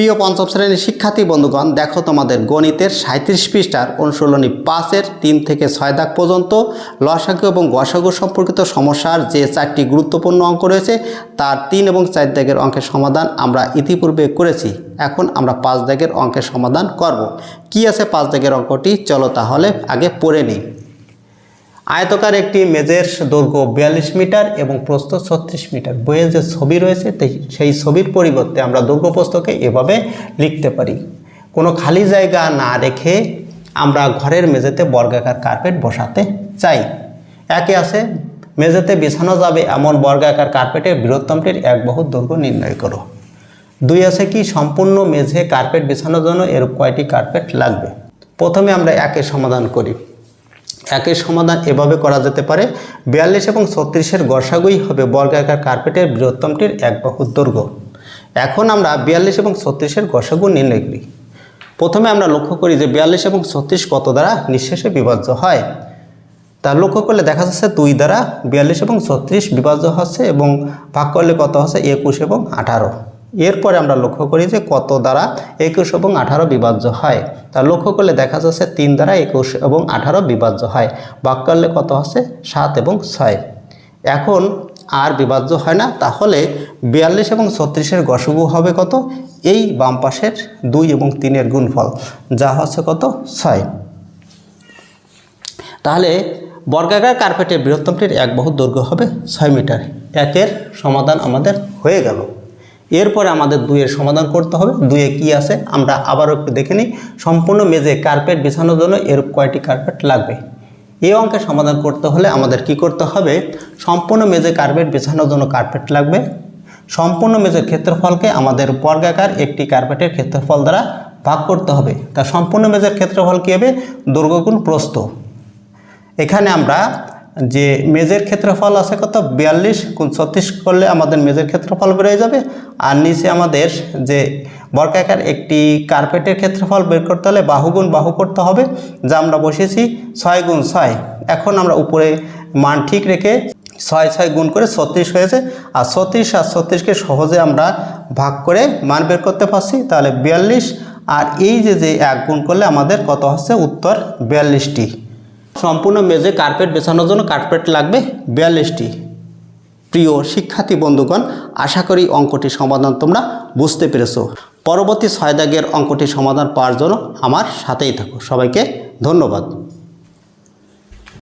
প্রিয় পঞ্চম শ্রেণির শিক্ষার্থী বন্ধুগণ, দেখো তোমাদের গণিতের সাঁত্রিশ পৃষ্ঠার অনুশীলনী পাঁচের তিন থেকে ছয় দাগ পর্যন্ত। লসাগু এবং গসাগু সম্পর্কিত সমস্যার যে চারটি গুরুত্বপূর্ণ অঙ্ক রয়েছে, তার তিন এবং চার দাগের অঙ্কের সমাধান আমরা ইতিপূর্বে করেছি। এখন আমরা পাঁচ দাগের অঙ্কের সমাধান করব। কি আছে পাঁচ দাগের অঙ্কটি? চলো তাহলে আগে পড়ে নিই। আয়তকার একটি মেজের দৈর্ঘ্য বিয়াল্লিশ মিটার এবং প্রস্থ ছত্রিশ মিটার। বইয়ের যে ছবি রয়েছে সেই ছবির পরিবর্তে আমরা দৈর্ঘ্য প্রস্থকে এভাবে লিখতে পারি। কোনো খালি জায়গা না রেখে আমরা ঘরের মেঝেতে বর্গাকার কার্পেট বসাতে চাই। একে আছে, মেঝেতে বিছানো যাবে এমন বর্গাকার কার্পেটের বৃহত্তমটির এক বহু দৈর্ঘ্য নির্ণয় করো। দুই আছে কি, সম্পূর্ণ মেঝে কার্পেট বিছানোর জন্য এর কয়টি কার্পেট লাগবে? প্রথমে আমরা একের সমাধান করি। একের সমাধান এভাবে করা যেতে পারে। বিয়াল্লিশ এবং ছত্রিশের গসাগুই হবে বর্গাকার কার্পেটের বৃহত্তমটির এক বাহুর দৈর্ঘ্য। এখন আমরা বিয়াল্লিশ এবং ছত্রিশের গসাগু নির্ণয় করি। প্রথমে আমরা লক্ষ্য করি যে বিয়াল্লিশ এবং ছত্রিশ কত দ্বারা নিঃশেষে বিভাজ্য হয়। তা লক্ষ্য করলে দেখা যাচ্ছে দুই দ্বারা বিয়াল্লিশ এবং ছত্রিশ বিভাজ্য হচ্ছে এবং ভাগ করলে কত হচ্ছে? একুশ এবং আঠারো। এরপরে আমরা লক্ষ্য করি যে কত দ্বারা একুশ এবং আঠারো বিভাজ্য হয়। তা লক্ষ্য করলে দেখা যাচ্ছে তিন দ্বারা একুশ এবং আঠারো বিভাজ্য হয়। করলে কত হচ্ছে? সাত এবং ছয়। এখন আর বিভাজ্য হয় না, তাহলে বিয়াল্লিশ এবং ছত্রিশের গসগু হবে কত? এই বাম পাশের দুই এবং তিনের গুণফল, যা হচ্ছে কত? ছয়। তাহলে বর্গাকার কার্পেটের বৃহত্তমটির এক বহু দৈর্ঘ্য হবে ছয় মিটার। একের সমাধান আমাদের হয়ে গেল। এরপরে আমাদের দুইয়ের সমাধান করতে হবে। দুইয়ে কি আছে আমরা আবারও একটু দেখে নিই। সম্পূর্ণ মেঝে কার্পেট বিছানোর জন্য এর কয়টি কার্পেট লাগবে? এই অঙ্কের সমাধান করতে হলে আমাদের কি করতে হবে? সম্পূর্ণ মেঝে কার্পেট বিছানোর জন্য কার্পেট লাগবে। সম্পূর্ণ মেঝের ক্ষেত্রফলকে আমাদের বর্গাকার একটি কার্পেটের ক্ষেত্রফল দ্বারা ভাগ করতে হবে। তা সম্পূর্ণ মেঝের ক্ষেত্রফল কী হবে? দুর্গগুণ প্রস্থ। এখানে আমরা যে মেজের ক্ষেত্রফল আছে কত? বিয়াল্লিশ গুণ ছত্রিশ করলে আমাদের মেজের ক্ষেত্রফল বেড়ে যাবে। আর নিচে আমাদের যে বর্গাকার একটি কার্পেটের ক্ষেত্রফল বের করতে হলে বাহুগুণ বাহু করতে হবে, যা আমরা বসেছি ছয় গুণ ছয়। এখন আমরা উপরে মান ঠিক রেখে ছয় ছয় গুণ করে ছত্রিশ হয়েছে। আর ছত্রিশ আর ছত্রিশকে সহজে আমরা ভাগ করে মান বের করতে পারছি। তাহলে বিয়াল্লিশ আর এই যে যে এক গুণ করলে আমাদের কত হচ্ছে? উত্তর বিয়াল্লিশটি। সম্পূর্ণ মেজে কার্পেট বেছানোর জন্য কার্পেট লাগবে বিয়াল্লিশটি। প্রিয় শিক্ষার্থী বন্ধুগণ, আশা করি অঙ্কটি সমাধান তোমরা বুঝতে পেরেছ। পরবর্তী ছয় দাগের অঙ্কটি সমাধান পাওয়ার জন্য আমার সাথেই থাকো। সবাইকে ধন্যবাদ।